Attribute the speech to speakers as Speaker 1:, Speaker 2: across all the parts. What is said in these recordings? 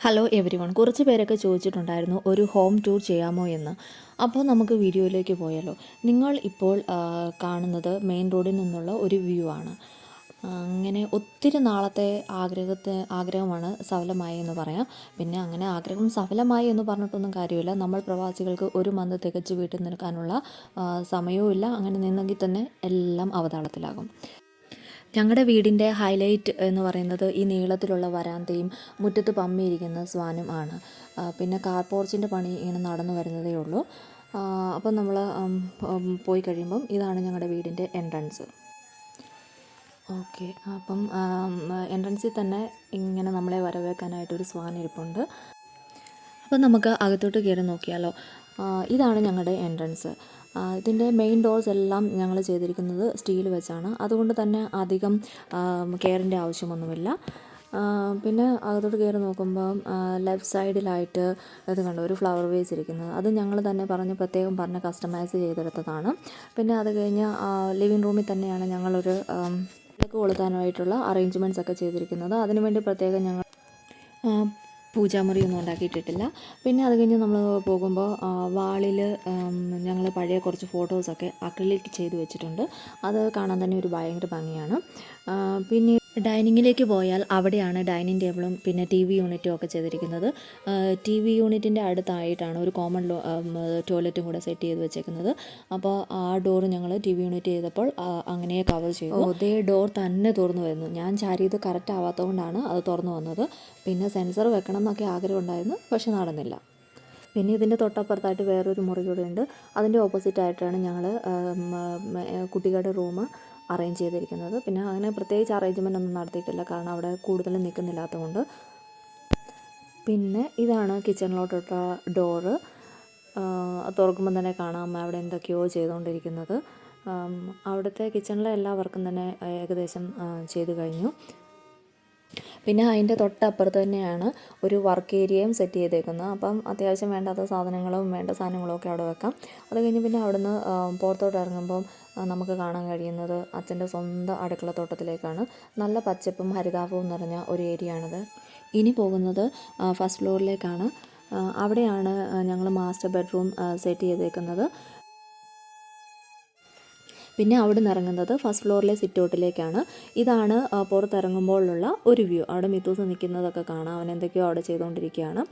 Speaker 1: Hello every one കുറച്ച് പേരൊക്കെ ചോദിച്ചിട്ടുണ്ടായിരുന്നു ഒരു ഹോം ടൂർ ചെയ്യാമോ എന്ന്? അപ്പോൾ നമുക്ക് വീഡിയോയിലേക്ക് പോയാലോ. നിങ്ങൾ ഇപ്പോൾ കാണുന്നത് മെയിൻ റോഡിൽ നിന്നുള്ള ഒരു വ്യൂ ആണ്. അങ്ങനെ ഒത്തിരി നാളത്തെ ആഗ്രഹത്തെ ആഗ്രഹമാണ് സഫലമായി എന്ന് പറയാം. പിന്നെ അങ്ങനെ ആഗ്രഹം സഫലമായി എന്ന് പറഞ്ഞിട്ടൊന്നും കാര്യമില്ല. നമ്മൾ പ്രവാസികൾക്ക് ഒരു മന്ത് തികച്ച് വീട്ടിൽ നിൽക്കാനുള്ള സമയവും ഇല്ല. അങ്ങനെ നിന്നെങ്കിൽ തന്നെ എല്ലാം അവതാളത്തിലാകും. ഞങ്ങളുടെ വീടിന്റെ ഹൈലൈറ്റ് എന്ന് പറയുന്നത് ഈ നീളത്തിലുള്ള വരാന്തയും മുറ്റത്ത് പമ്മിയിരിക്കുന്ന സ്വാനും ആണ്. പിന്നെ കാർ പോർച്ചിന്റെ പണി ഇങ്ങനെ നടന്നു വരുന്നതേ ഉള്ളൂ. അപ്പം നമ്മൾ പോയി കഴിയുമ്പം ഇതാണ് ഞങ്ങളുടെ വീടിന്റെ എൻട്രൻസ് ഓക്കെ അപ്പം എൻട്രൻസിൽ തന്നെ ഇങ്ങനെ നമ്മളെ വരവേക്കാനായിട്ടൊരു സ്വാൻ ഇരിപ്പുണ്ട്. അപ്പം നമുക്ക് അകത്തോട്ട് കയറി നോക്കിയാലോ. ഇതാണ് ഞങ്ങളുടെ എൻട്രൻസ് ഇതിന്റെ മെയിൻ ഡോർസ് എല്ലാം ഞങ്ങൾ ചെയ്തിരിക്കുന്നത് സ്റ്റീൽ വെച്ചാണ്. അതുകൊണ്ട് തന്നെ അധികം കെയറിന്റെ ആവശ്യമൊന്നുമില്ല. പിന്നെ അകത്തോട്ട് കയറി നോക്കുമ്പോൾ ലെഫ്റ്റ് സൈഡിലായിട്ട് ഇത് കണ്ടോ ഒരു ഫ്ലവർ വേസ് ഇരിക്കുന്നത്. അത് ഞങ്ങൾ തന്നെ പറഞ്ഞ് പ്രത്യേകം പറഞ്ഞ് കസ്റ്റമൈസ് ചെയ്തെടുത്തതാണ്. പിന്നെ അത് കഴിഞ്ഞ് ലിവിങ് റൂമിൽ തന്നെയാണ് ഞങ്ങളൊരു വിളക്ക് കൊളുത്താനായിട്ടുള്ള അറേഞ്ച്മെന്റ്സ് ഒക്കെ ചെയ്തിരിക്കുന്നത്. അതിനുവേണ്ടി പ്രത്യേകം ഞങ്ങൾ പൂജാമുറിയൊന്നും ഉണ്ടാക്കിയിട്ടിട്ടില്ല. പിന്നെ അത് കഴിഞ്ഞ് നമ്മൾ പോകുമ്പോൾ വാളിൽ ഞങ്ങൾ പഴയ കുറച്ച് ഫോട്ടോസൊക്കെ അക്രിലിക് ചെയ്ത് വെച്ചിട്ടുണ്ട്. അത് കാണാൻ തന്നെ ഒരു ഭയങ്കര ഭംഗിയാണ്. പിന്നെ ഡൈനിങ്ങിലേക്ക് പോയാൽ അവിടെയാണ് ഡൈനിങ് ടേബിളും പിന്നെ ടി വി യൂണിറ്റും ഒക്കെ ചെയ്തിരിക്കുന്നത്. ടി വി യൂണിറ്റിന്റെ അടുത്തായിട്ടാണ് ഒരു കോമൺ ടോയ്ലറ്റും കൂടെ സെറ്റ് ചെയ്ത് വെച്ചേക്കുന്നത്. അപ്പോൾ ആ ഡോർ ഞങ്ങൾ ടി വി യൂണിറ്റ് ചെയ്തപ്പോൾ അങ്ങനെ കവർ ചെയ്തു. അതേ ഡോർ തന്നെ തുറന്നു വരുന്നു. ഞാൻ ചാരിയത് കറക്റ്റ് ആവാത്തതുകൊണ്ടാണ് അത് തുറന്നു വന്നത്. പിന്നെ സെൻസർ വെക്കണം എന്നൊക്കെ ആഗ്രഹം ഉണ്ടായിരുന്നു പക്ഷെ നടന്നില്ല. പിന്നെ ഇതിന്റെ തൊട്ടപ്പുറത്തായിട്ട് വേറൊരു മുറി കൂടെ ഉണ്ട്. അതിന്റെ ഓപ്പോസിറ്റ് ആയിട്ടാണ് ഞങ്ങൾ കുട്ടികളുടെ റൂം അറേഞ്ച് ചെയ്തിരിക്കുന്നത്. പിന്നെ അങ്ങനെ പ്രത്യേകിച്ച് അറേഞ്ച്മെന്റ് ഒന്നും നടത്തിയിട്ടില്ല. കാരണം അവിടെ കൂടുതലും നിൽക്കുന്നില്ലാത്തതുകൊണ്ട് പിന്നെ ഇതാണ് കിച്ചണിലോട്ടുള്ള ഡോറ് തുറക്കുമ്പോൾ തന്നെ കാണാം അവിടെ എന്തൊക്കെയോ ചെയ്തുകൊണ്ടിരിക്കുന്നത്. അവിടുത്തെ കിച്ചണിലെ എല്ലാ വർക്കും തന്നെ ഏകദേശം ചെയ്തു കഴിഞ്ഞു. പിന്നെ അതിന്റെ തൊട്ടപ്പുറത്ത് തന്നെയാണ് ഒരു വർക്ക് ഏരിയയും സെറ്റ് ചെയ്തേക്കുന്നത്. അപ്പം അത്യാവശ്യം വേണ്ടാത്ത സാധനങ്ങളും വേണ്ട സാധനങ്ങളും ഒക്കെ അവിടെ വെക്കാം. അത് കഴിഞ്ഞ് പിന്നെ അവിടുന്ന് പുറത്തോട്ട് ഇറങ്ങുമ്പം നമുക്ക് കാണാൻ കഴിയുന്നത് അച്ഛന്റെ സ്വന്തം അടുക്കളത്തോട്ടത്തിലേക്കാണ് നല്ല പച്ചപ്പും ഹരിതാപവും നിറഞ്ഞ ഒരു ഏരിയ ആണിത്. ഇനി പോകുന്നത് ഫസ്റ്റ് ഫ്ലോറിലേക്കാണ് അവിടെയാണ് ഞങ്ങൾ മാസ്റ്റർ ബെഡ്റൂം സെറ്റ് ചെയ്തേക്കുന്നത്. പിന്നെ അവിടെ നിന്ന് ഇറങ്ങുന്നത് ഫസ്റ്റ് ഫ്ലോറിലെ സിറ്റ് ഔട്ടിലേക്കാണ് ഇതാണ് പുറത്തിറങ്ങുമ്പോഴുള്ള ഒരു വ്യൂ അവിടെ മിത്തൂസ് നിൽക്കുന്നതൊക്കെ കാണാം. അവൻ എന്തൊക്കെയോ അവിടെ ചെയ്തുകൊണ്ടിരിക്കുകയാണ്.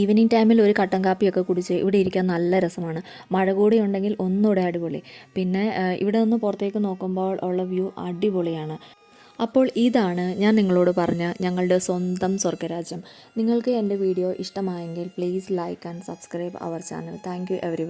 Speaker 1: ഈവനിങ് ടൈമിൽ ഒരു കട്ടൻ കാപ്പിയൊക്കെ കുടിച്ച് ഇവിടെ ഇരിക്കാൻ നല്ല രസമാണ്. മഴ കൂടി ഉണ്ടെങ്കിൽ ഒന്നുകൂടെ അടിപൊളി. പിന്നെ ഇവിടെ നിന്ന് പുറത്തേക്ക് നോക്കുമ്പോൾ ഉള്ള വ്യൂ അടിപൊളിയാണ്. അപ്പോൾ ഇതാണ് ഞാൻ നിങ്ങളോട് പറഞ്ഞ ഞങ്ങളുടെ സ്വന്തം സ്വർഗരാജ്യം. നിങ്ങൾക്ക് എന്റെ വീഡിയോ ഇഷ്ടമായെങ്കിൽ please like and subscribe our channel thank you every